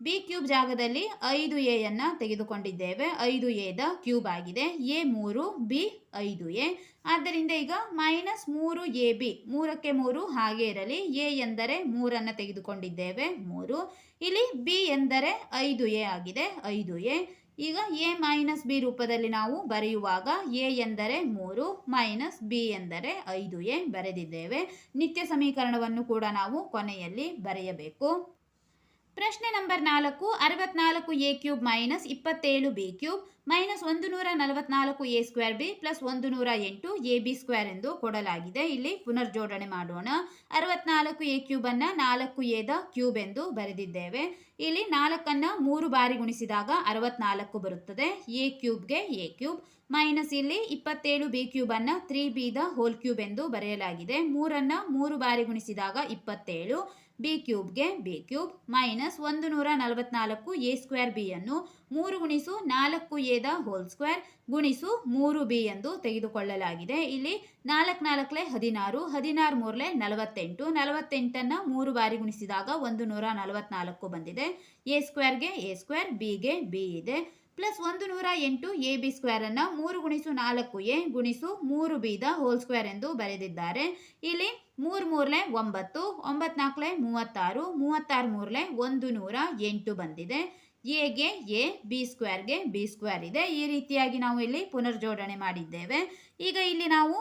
Speaker 1: ಬಿ ಕ್ಯೂಬ್ ಜಾಗದಲ್ಲಿ ಐದು ಎಯನ್ನು ತೆಗೆದುಕೊಂಡಿದ್ದೇವೆ. ಐದು ಎದ ಕ್ಯೂಬ್ ಆಗಿದೆ. ಎ ಮೂರು ಬಿ ಐದು ಎ ಆದ್ದರಿಂದ ಈಗ ಮೈನಸ್ ಮೂರು ಎ ಬಿ ಮೂರಕ್ಕೆ ಮೂರು ಹಾಗೆ ಇರಲಿ. ಎ ಎಂದರೆ ಮೂರನ್ನು ತೆಗೆದುಕೊಂಡಿದ್ದೇವೆ. ಮೂರು. ಇಲ್ಲಿ ಬಿ ಎಂದರೆ ಐದು ಎ ಆಗಿದೆ. ಐದು ಎ ಈಗ ಎ ಮೈನಸ್ ಬಿ ರೂಪದಲ್ಲಿ ನಾವು ಬರೆಯುವಾಗ ಎ ಎಂದರೆ ಮೂರು ಮೈನಸ್ ಬಿ ಎಂದರೆ ಐದು ಎ ಬರೆದಿದ್ದೇವೆ. ನಿತ್ಯ ಸಮೀಕರಣವನ್ನು ಕೂಡ ನಾವು ಕೊನೆಯಲ್ಲಿ ಬರೆಯಬೇಕು. ಪ್ರಶ್ನೆ ನಂಬರ್ ನಾಲ್ಕು, ಅರವತ್ನಾಲ್ಕು ಎ ಕ್ಯೂಬ್ ಮೈನಸ್ ಇಪ್ಪತ್ತೇಳು ಬಿ ಕ್ಯೂಬ್ ಮೈನಸ್ ಒಂದು ನೂರ ನಲವತ್ನಾಲ್ಕು ಎ ಸ್ಕ್ವೇರ್ ಬಿ ಪ್ಲಸ್ ಒಂದು ನೂರ ಎಂಟು ಎ ಬಿ ಸ್ಕ್ವೇರ್ ಎಂದು ಕೊಡಲಾಗಿದೆ. ಇಲ್ಲಿ ಪುನರ್ಜೋಡಣೆ ಮಾಡೋಣ. ಅರವತ್ನಾಲ್ಕು ಎ ಕ್ಯೂಬನ್ನು ನಾಲ್ಕು ಎದ ಕ್ಯೂಬ್ ಎಂದು ಬರೆದಿದ್ದೇವೆ. ಇಲ್ಲಿ ನಾಲ್ಕನ್ನು ಮೂರು ಬಾರಿ ಗುಣಿಸಿದಾಗ ಅರವತ್ನಾಲ್ಕು ಬರುತ್ತದೆ. ಎ ಕ್ಯೂಬ್ಗೆ ಎ ಕ್ಯೂಬ್ ಮೈನಸ್ ಇಲ್ಲಿ ಇಪ್ಪತ್ತೇಳು B ಕ್ಯೂಬನ್ನು three B the whole cube ಎಂದು ಬರೆಯಲಾಗಿದೆ. ಮೂರನ್ನು ಮೂರು ಬಾರಿ ಗುಣಿಸಿದಾಗ ಇಪ್ಪತ್ತೇಳು. ಬಿ ಕ್ಯೂಬ್ಗೆ ಬಿ ಕ್ಯೂಬ್ ಮೈನಸ್ ಒಂದು ನೂರ ನಲವತ್ನಾಲ್ಕು ಎ ಸ್ಕ್ವೇರ್ ಬಿಯನ್ನು ಮೂರು ಗುಣಿಸು ನಾಲ್ಕು ಎದ ಹೋಲ್ ಸ್ಕ್ವೇರ್ ಗುಣಿಸು ಮೂರು ಬಿ ಎಂದು ತೆಗೆದುಕೊಳ್ಳಲಾಗಿದೆ. ಇಲ್ಲಿ ನಾಲ್ಕು ನಾಲ್ಕಲೆ ಹದಿನಾರು ಹದಿನಾರು ಮೂರಲೆ ನಲವತ್ತೆಂಟು, ನಲವತ್ತೆಂಟನ್ನು ಮೂರು ಬಾರಿ ಗುಣಿಸಿದಾಗ ಒಂದು ನೂರ ನಲವತ್ನಾಲ್ಕು ಬಂದಿದೆ ಎ ಸ್ಕ್ವೇರ್ಗೆ ಎ ಸ್ಕ್ವೇರ್ ಬಿಗೆ ಬಿ ಇದೆ. ಪ್ಲಸ್ ಒಂದು ನೂರ ಎಂಟು ಎ ಬಿ ಸ್ಕ್ವೇರನ್ನು ಮೂರು ಗುಣಿಸು ನಾಲ್ಕು ಎ ಗುಣಿಸು ಮೂರು ಬಿದ ಹೋಲ್ ಸ್ಕ್ವೇರ್ ಎಂದು ಬರೆದಿದ್ದಾರೆ. ಇಲ್ಲಿ ಮೂರು ಮೂರಲೆ ಒಂಬತ್ತು ಒಂಬತ್ತು ನಾಲ್ಕಲೆ ಮೂವತ್ತಾರು ಮೂವತ್ತಾರು ಮೂರಲೆ ಒಂದು ನೂರ ಎಂಟು ಬಂದಿದೆ. ಎಗೆ ಎ, ಬಿ ಸ್ಕ್ವೇರ್ಗೆ ಬಿ ಸ್ಕ್ವೇರ್ ಇದೆ. ಈ ರೀತಿಯಾಗಿ ನಾವು ಇಲ್ಲಿ ಪುನರ್ಜೋಡಣೆ ಮಾಡಿದ್ದೇವೆ. ಈಗ ಇಲ್ಲಿ ನಾವು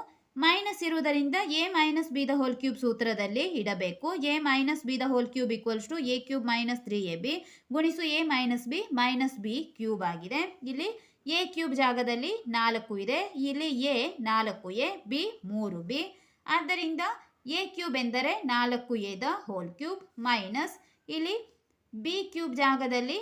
Speaker 1: ಮೈನಸ್ ಇರುವುದರಿಂದ A minus B the whole cube ಸೂತ್ರದಲ್ಲಿ ಇಡಬೇಕು. A minus B the whole cube equals to A cube minus three A B ಗುಣಿಸು A minus B minus B cube ಆಗಿದೆ. ಇಲ್ಲಿ ಎ ಕ್ಯೂಬ್ ಜಾಗದಲ್ಲಿ ನಾಲ್ಕು ಇದೆ. ಇಲ್ಲಿ ಎ ನಾಲ್ಕು ಎ, ಬಿ ಮೂರು ಬಿ. ಆದ್ದರಿಂದ ಎ ಕ್ಯೂಬ್ ಎಂದರೆ ನಾಲ್ಕು A the whole cube minus ಇಲ್ಲಿ ಬಿ ಕ್ಯೂಬ್ ಜಾಗದಲ್ಲಿ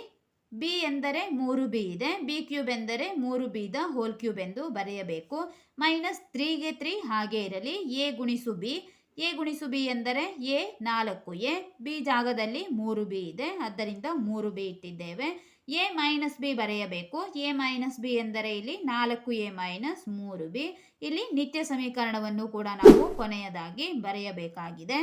Speaker 1: ಬಿ ಎಂದರೆ ಮೂರು ಬಿ ಇದೆ. ಬಿ ಕ್ಯೂಬ್ ಎಂದರೆ ಮೂರು ಬಿ ದ ಹೋಲ್ ಕ್ಯೂಬ್ ಎಂದು ಬರೆಯಬೇಕು. ಮೈನಸ್ ತ್ರೀಗೆ ತ್ರೀ ಹಾಗೆ ಇರಲಿ. ಎ ಗುಣಿಸು ಬಿ. ಎ ಗುಣಿಸು ಬಿ ಎಂದರೆ ಎ ನಾಲ್ಕು ಎ. ಬಿ ಜಾಗದಲ್ಲಿ ಮೂರು ಬಿ ಇದೆ. ಆದ್ದರಿಂದ ಮೂರು ಬಿ ಇಟ್ಟಿದ್ದೇವೆ. ಎ ಮೈನಸ್ ಬಿ ಬರೆಯಬೇಕು. ಎ ಮೈನಸ್ ಬಿ ಎಂದರೆ ಇಲ್ಲಿ ನಾಲ್ಕು, ಎ ಮೈನಸ್ ಮೂರು ಬಿ. ಇಲ್ಲಿ ನಿತ್ಯ ಸಮೀಕರಣವನ್ನು ಕೂಡ ನಾವು ಕೊನೆಯದಾಗಿ ಬರೆಯಬೇಕಾಗಿದೆ.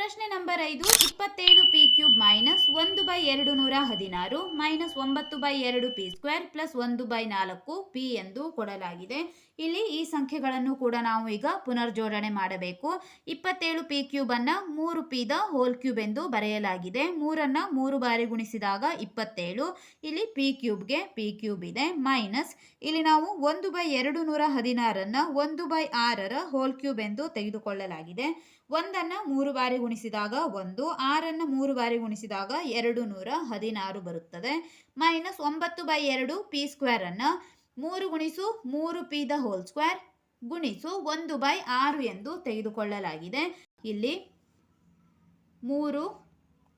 Speaker 1: ಪ್ರಶ್ನೆ ನಂಬರ್ ಐದು, ಇಪ್ಪತ್ತೇಳು ಪಿ ಕ್ಯೂಬ್ ಮೈನಸ್ ಒಂದು ಬೈ ಎರಡು ನೂರ ಹದಿನಾರು ಮೈನಸ್ ಒಂಬತ್ತು ಬೈ ಎರಡು ಪಿ ಸ್ಕ್ವೇರ್ ಪ್ಲಸ್ ಒಂದು ಬೈ ನಾಲ್ಕು ಪಿ ಎಂದು ಕೊಡಲಾಗಿದೆ. ಇಲ್ಲಿ ಈ ಸಂಖ್ಯೆಗಳನ್ನು ಕೂಡ ನಾವು ಈಗ ಪುನರ್ಜೋಡಣೆ ಮಾಡಬೇಕು. ಇಪ್ಪತ್ತೇಳು ಪಿ ಕ್ಯೂಬನ್ನು ಮೂರು ಪಿ ದ ಹೋಲ್ ಕ್ಯೂಬ್ ಎಂದು ಬರೆಯಲಾಗಿದೆ. ಮೂರನ್ನು ಮೂರು ಬಾರಿ ಗುಣಿಸಿದಾಗ ಇಪ್ಪತ್ತೇಳು. ಇಲ್ಲಿ ಪಿ ಕ್ಯೂಬ್ಗೆ ಪಿ ಕ್ಯೂಬ್ ಇದೆ, ಮೈನಸ್ ಇಲ್ಲಿ ನಾವು ಒಂದು ಬೈ ಎರಡು ನೂರ ಹದಿನಾರನ್ನು ಒಂದು ಬೈ ಆರರ ಹೋಲ್ ಕ್ಯೂಬ್ ಎಂದು ತೆಗೆದುಕೊಳ್ಳಲಾಗಿದೆ. ಒಂದನ್ನು ಮೂರು ಬಾರಿ ಗುಣಿಸಿದಾಗ ಒಂದು, ಆರನ್ನು ಮೂರು ಬಾರಿ ಗುಣಿಸಿದಾಗ ಎರಡು ನೂರ ಹದಿನಾರು ಬರುತ್ತದೆ. ಮೈನಸ್ ಒಂಬತ್ತು ಬೈ ಎರಡು ಪಿ ಸ್ಕ್ವೇರನ್ನು ಮೂರು ಗುಣಿಸು ಮೂರು ಪಿ ದ ಹೋಲ್ ಸ್ಕ್ವೇರ್ ಗುಣಿಸು ಒಂದು ಬೈ ಆರು ಎಂದು ತೆಗೆದುಕೊಳ್ಳಲಾಗಿದೆ. ಇಲ್ಲಿ ಮೂರು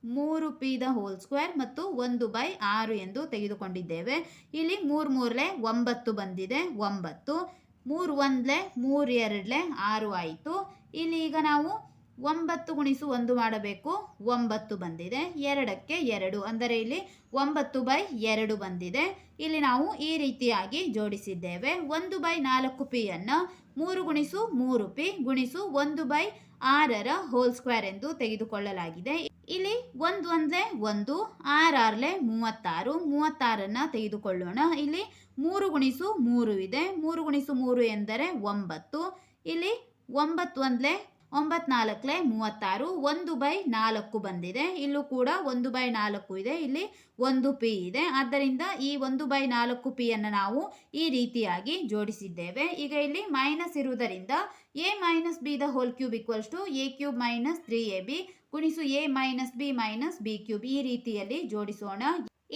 Speaker 1: ಮೂರು ಪಿ ದ ಹೋಲ್ ಸ್ಕ್ವೇರ್ ಮತ್ತು ಒಂದು ಬೈ ಆರು ಎಂದು ತೆಗೆದುಕೊಂಡಿದ್ದೇವೆ. ಇಲ್ಲಿ ಮೂರು ಮೂರಲೆ ಒಂಬತ್ತು ಬಂದಿದೆ. ಒಂಬತ್ತು, ಮೂರು ಒಂದ್ಲೆ ಮೂರು ಎರಡಲೆ ಆರು ಆಯಿತು. ಇಲ್ಲಿ ಈಗ ನಾವು ಒಂಬತ್ತು ಗುಣಿಸು ಒಂದು ಮಾಡಬೇಕು. ಒಂಬತ್ತು ಬಂದಿದೆ. ಎರಡಕ್ಕೆ ಎರಡು. ಅಂದರೆ ಇಲ್ಲಿ ಒಂಬತ್ತು ಬೈ ಎರಡು ಬಂದಿದೆ. ಇಲ್ಲಿ ನಾವು ಈ ರೀತಿಯಾಗಿ ಜೋಡಿಸಿದ್ದೇವೆ. ಒಂದು ಬೈ ನಾಲ್ಕು ಪಿಯನ್ನು ಮೂರು ಗುಣಿಸು ಮೂರು ಪಿ ಗುಣಿಸು ಒಂದು ಬೈ ಆರರ ಹೋಲ್ ಸ್ಕ್ವೇರ್ ಎಂದು ತೆಗೆದುಕೊಳ್ಳಲಾಗಿದೆ. ಇಲ್ಲಿ ಒಂದು ಅಂದರೆ ಒಂದು ಆರಾರ್ಲೆ ಮೂವತ್ತಾರು. ಮೂವತ್ತಾರನ್ನು ತೆಗೆದುಕೊಳ್ಳೋಣ. ಇಲ್ಲಿ ಮೂರು ಗುಣಿಸು ಮೂರು ಇದೆ. ಮೂರು ಗುಣಿಸು ಮೂರು ಎಂದರೆ ಒಂಬತ್ತು. ಇಲ್ಲಿ ಒಂಬತ್ತು ಒಂದ್ಲೆ ಒಂಬತ್ತು ನಾಲ್ಕಲೆ ಮೂವತ್ತಾರು, ಒಂದು ಬೈ ನಾಲ್ಕು ಬಂದಿದೆ. ಇಲ್ಲೂ ಕೂಡ ಒಂದು ಬೈ ನಾಲ್ಕು ಇದೆ. ಇಲ್ಲಿ ಒಂದು ಪಿ ಇದೆ. ಆದ್ದರಿಂದ ಈ ಒಂದು ಬೈ ನಾಲ್ಕು ಪಿಯನ್ನು ನಾವು ಈ ರೀತಿಯಾಗಿ ಜೋಡಿಸಿದ್ದೇವೆ. ಈಗ ಇಲ್ಲಿ ಮೈನಸ್ ಇರುವುದರಿಂದ A minus B the whole cube equals to A cube minus three A B ಗುಣಿಸು A minus B minus B cube ಈ ರೀತಿಯಲ್ಲಿ ಜೋಡಿಸೋಣ.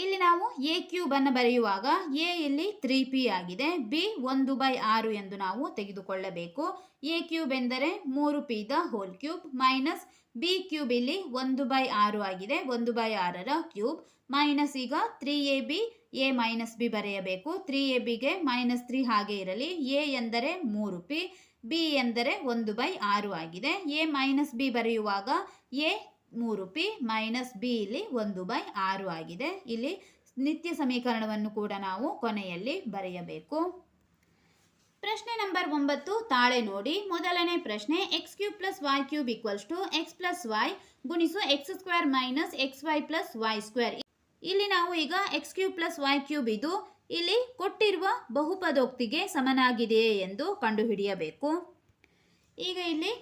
Speaker 1: ಇಲ್ಲಿ ನಾವು ಎ ಕ್ಯೂಬ್ ಅನ್ನು ಬರೆಯುವಾಗ ಎ ಇಲ್ಲಿ ತ್ರೀ ಪಿ ಆಗಿದೆ. ಬಿ ಒಂದು ಬೈ ಆರು ಎಂದು ನಾವು ತೆಗೆದುಕೊಳ್ಳಬೇಕು. ಎ ಕ್ಯೂಬ್ ಎಂದರೆ ಮೂರು P the whole cube minus B cube ಇಲ್ಲಿ ಒಂದು ಬೈ ಆರು ಆಗಿದೆ. ಒಂದು ಬೈ ಆರರ ಕ್ಯೂಬ್ ಮೈನಸ್ ಈಗ three A B A minus B ಬರೆಯಬೇಕು. ತ್ರೀ ಎ ಬಿಗೆ ಮೈನಸ್ ತ್ರೀ ಹಾಗೆ ಇರಲಿ. ಎ ಎಂದರೆ ಮೂರು ಪಿ ಬಿ ಎಂದರೆ ಒಂದು ಬೈ ಆರು ಆಗಿದೆ. ಎ ಮೈನಸ್ ಬಿ ಬರೆಯುವಾಗ ಎ ಮೂರು ಪಿ ಮೈನಸ್ ಬಿ ಇಲ್ಲಿ ಒಂದು ಬೈ ಆರು ಆಗಿದೆ. ಇಲ್ಲಿ ನಿತ್ಯ ಸಮೀಕರಣವನ್ನು ಕೂಡ ನಾವು ಕೊನೆಯಲ್ಲಿ ಬರೆಯಬೇಕು. ಪ್ರಶ್ನೆ ನಂಬರ್ ಒಂಬತ್ತು, ತಾಳೆ ನೋಡಿ. ಮೊದಲನೇ ಪ್ರಶ್ನೆ X cube plus Y cube equals to X plus Y ಗುಣಿಸು X square minus X Y plus Y square ಇಲ್ಲಿ ನಾವು ಈಗ X cube plus Y cube ಇದು ಇಲ್ಲಿ ಕೊಟ್ಟಿರುವ ಬಹುಪದೋಕ್ತಿಗೆ ಸಮನಾಗಿದೆಯೇ ಎಂದು ಕಂಡುಹಿಡಿಯಬೇಕು. ಈಗ ಇಲ್ಲಿ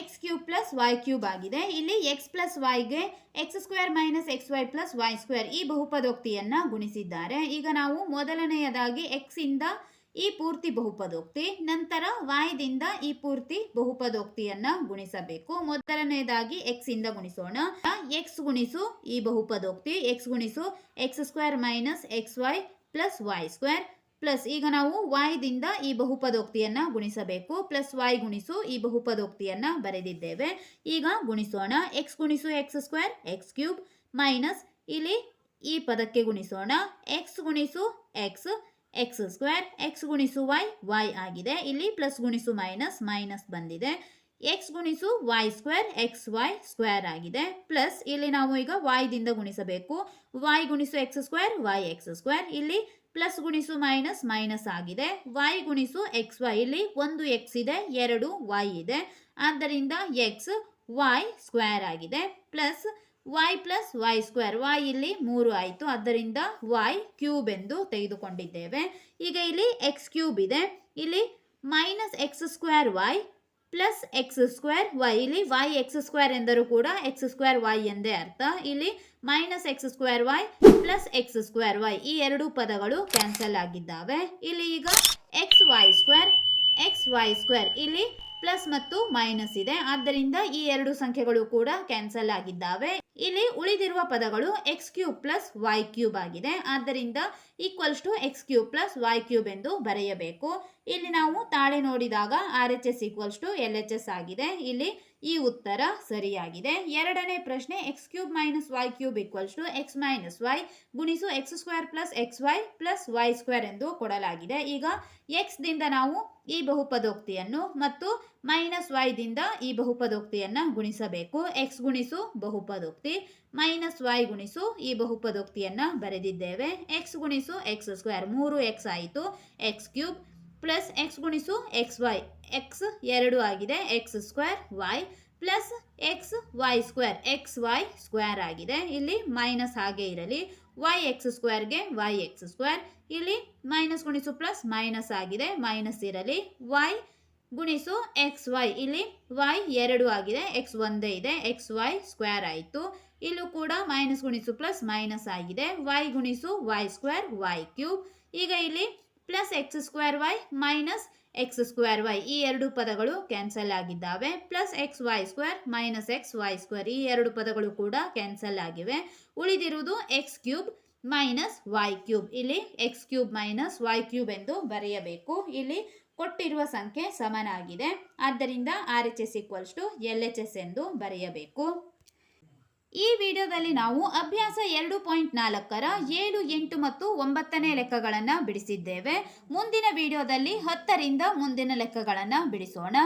Speaker 1: X cube plus Y cube ಆಗಿದೆ. ಇಲ್ಲಿ X plus ವೈಗೆ X square minus X Y plus Y square ಈ ಬಹುಪದೋಕ್ತಿಯನ್ನು ಗುಣಿಸಿದ್ದಾರೆ. ಈಗ ನಾವು ಮೊದಲನೆಯದಾಗಿ ಎಕ್ಸಿಂದ ಈ ಪೂರ್ತಿ ಬಹುಪದೋಕ್ತಿ, ನಂತರ ವಾಯ್ದಿಂದ ಈ ಪೂರ್ತಿ ಬಹುಪದೋಕ್ತಿಯನ್ನ ಗುಣಿಸಬೇಕು. ಮೊದಲನೆಯದಾಗಿ ಎಕ್ಸ್ ಇಂದ ಗುಣಿಸೋಣ. ಎಕ್ಸ್ ಗುಣಿಸು ಈ ಬಹುಪದೋಕ್ತಿ ಎಕ್ಸ್ ಗುಣಿಸು X square minus X Y plus Y square plus ಈಗ ನಾವು ವಾಯ್ದಿಂದ ಈ ಬಹುಪದೋಕ್ತಿಯನ್ನ ಗುಣಿಸಬೇಕು. ಪ್ಲಸ್ ವಾಯ್ ಗುಣಿಸು ಈ ಬಹುಪದೋಕ್ತಿಯನ್ನ ಬರೆದಿದ್ದೇವೆ. ಈಗ ಗುಣಿಸೋಣ. ಎಕ್ಸ್ ಗುಣಿಸು X square X cube minus ಇಲ್ಲಿ ಈ ಪದಕ್ಕೆ ಗುಣಿಸೋಣ. ಎಕ್ಸ್ ಗುಣಿಸು ಎಕ್ಸ್ ಎಕ್ಸ್ ಸ್ಕ್ವೇರ್ ಎಕ್ಸ್ ಗುಣಿಸು ವೈ ವೈ ಆಗಿದೆ. ಇಲ್ಲಿ ಪ್ಲಸ್ ಗುಣಿಸು ಮೈನಸ್ ಮೈನಸ್ ಬಂದಿದೆ. ಎಕ್ಸ್ ಗುಣಿಸು Y square X Y square ಆಗಿದೆ. ಪ್ಲಸ್ ಇಲ್ಲಿ ನಾವು ಈಗ ವಾಯ್ದಿಂದ ಗುಣಿಸಬೇಕು. ವಾಯ್ ಗುಣಿಸು X square Y X square ಇಲ್ಲಿ ಪ್ಲಸ್ ಗುಣಿಸು ಮೈನಸ್ ಮೈನಸ್ ಆಗಿದೆ. ವೈ ಗುಣಿಸು ಎಕ್ಸ್ ವೈ. ಇಲ್ಲಿ ಒಂದು ಎಕ್ಸ್ ಇದೆ, ಎರಡು ವೈ ಇದೆ. ಆದ್ದರಿಂದ ಎಕ್ಸ್ ವೈ ಸ್ಕ್ವೇರ್ ಆಗಿದೆ. Plus Y plus Y square. Y ಇಲ್ಲಿ ಮೂರು ಆಯಿತು. ಆದ್ದರಿಂದ ವೈ ಕ್ಯೂಬ್ ಎಂದು ತೆಗೆದುಕೊಂಡಿದ್ದೇವೆ. ಈಗ ಇಲ್ಲಿ ಎಕ್ಸ್ ಕ್ಯೂಬ್ ಇದೆ. ಇಲ್ಲಿ minus X square Y plus X square Y ಇಲ್ಲಿ ವೈ ಎಕ್ಸ್ ಸ್ಕ್ವೇರ್ ಎಂದರೂ ಕೂಡ ಎಕ್ಸ್ ಸ್ಕ್ವೇರ್ ವೈ ಎಂದೇ ಅರ್ಥ. ಇಲ್ಲಿ minus X square Y plus X square Y ಈ ಎರಡು ಪದಗಳು ಕ್ಯಾನ್ಸಲ್ ಆಗಿದ್ದಾವೆ. ಇಲ್ಲಿ ಈಗ X Y square X Y square ಇಲ್ಲಿ ಪ್ಲಸ್ ಮತ್ತು ಮೈನಸ್ ಇದೆ. ಆದ್ದರಿಂದ ಈ ಎರಡು ಸಂಖ್ಯೆಗಳು ಕೂಡ ಕ್ಯಾನ್ಸಲ್ ಆಗಿದ್ದಾವೆ. ಇಲ್ಲಿ ಉಳಿದಿರುವ ಪದಗಳು X cube plus Y cube ಆಗಿದೆ. ಆದ್ದರಿಂದ equals to X cube plus Y cube ಎಂದು ಬರೆಯಬೇಕು. ಇಲ್ಲಿ ನಾವು ತಾಳೆ ನೋಡಿದಾಗ R H S equals to L H S ಆಗಿದೆ. ಇಲ್ಲಿ ಈ ಉತ್ತರ ಸರಿಯಾಗಿದೆ. ಎರಡನೇ ಪ್ರಶ್ನೆ X cube minus Y cube equals to X minus Y ಗುಣಿಸು X square plus X Y plus Y square ಎಂದು ಕೊಡಲಾಗಿದೆ. ಈಗ ಎಕ್ಸ್ ದಿಂದ ನಾವು ಈ ಬಹುಪದೋಕ್ತಿಯನ್ನು ಮತ್ತು ಮೈನಸ್ ವೈದಿಂದ ಈ ಬಹುಪದೋಕ್ತಿಯನ್ನು ಗುಣಿಸಬೇಕು. ಎಕ್ಸ್ ಗುಣಿಸು ಬಹುಪದೋಕ್ತಿ ಮೈನಸ್ ವೈ ಗುಣಿಸು ಈ ಬಹುಪದೋಕ್ತಿಯನ್ನು ಬರೆದಿದ್ದೇವೆ. ಎಕ್ಸ್ ಗುಣಿಸು ಎಕ್ಸ್ ಸ್ಕ್ವೇರ್ ಮೂರು ಎಕ್ಸ್ ಆಯಿತು. ಎಕ್ಸ್ ಕ್ಯೂಬ್ ಪ್ಲಸ್ ಎಕ್ಸ್ ಗುಣಿಸು ಎಕ್ಸ್ ವೈ ಎಕ್ಸ್ ಎರಡು ಆಗಿದೆ. X square Y plus X Y square X Y square ಆಗಿದೆ. ಇಲ್ಲಿ ಮೈನಸ್ ಹಾಗೆ ಇರಲಿ. ವೈ ಎಕ್ಸ್ ಸ್ಕ್ವೇರ್ಗೆ ವೈ ಎಕ್ಸ್ ಸ್ಕ್ವೇರ್ ಇಲ್ಲಿ ಮೈನಸ್ ಗುಣಿಸು ಪ್ಲಸ್ ಮೈನಸ್ ಆಗಿದೆ. ಮೈನಸ್ ಇರಲಿ. ವೈ ಗುಣಿಸು ಎಕ್ಸ್ ವೈ ಇಲ್ಲಿ ವೈ ಎರಡು ಆಗಿದೆ. ಎಕ್ಸ್ ಒಂದೇ ಇದೆ. ಎಕ್ಸ್ ವೈ ಸ್ಕ್ವೇರ್ ಆಯಿತು. ಇಲ್ಲೂ ಕೂಡ ಮೈನಸ್ ಗುಣಿಸು ಪ್ಲಸ್ ಮೈನಸ್ ಆಗಿದೆ. ವೈ ಗುಣಿಸು ವೈ ಸ್ಕ್ವೇರ್ ವೈ ಕ್ಯೂಬ್ ಈಗ ಇಲ್ಲಿ plus X square Y minus X square Y. ಈ ಎರಡು ಪದಗಳು ಕ್ಯಾನ್ಸಲ್ ಆಗಿದ್ದಾವೆ. Plus X Y square minus X Y square. ಈ ಎರಡು ಪದಗಳು ಕೂಡ ಕ್ಯಾನ್ಸಲ್ ಆಗಿವೆ. ಉಳಿದಿರುವುದು X cube minus Y cube. ಇಲ್ಲಿ X cube minus Y cube ಎಂದು ಬರೆಯಬೇಕು. ಇಲ್ಲಿ ಕೊಟ್ಟಿರುವ ಸಂಖ್ಯೆ ಸಮನಾಗಿದೆ. ಆದ್ದರಿಂದ R H S equals to L H S ಎಂದು ಬರೆಯಬೇಕು. ಈ ವಿಡಿಯೋದಲ್ಲಿ ನಾವು ಅಭ್ಯಾಸ ಎರಡು ಪಾಯಿಂಟ್ ನಾಲ್ಕರ ಏಳು, ಎಂಟು ಮತ್ತು ಒಂಬತ್ತನೇ ಲೆಕ್ಕಗಳನ್ನು ಬಿಡಿಸಿದ್ದೇವೆ. ಮುಂದಿನ ವಿಡಿಯೋದಲ್ಲಿ ಹತ್ತರಿಂದ ಮುಂದಿನ ಲೆಕ್ಕಗಳನ್ನು ಬಿಡಿಸೋಣ.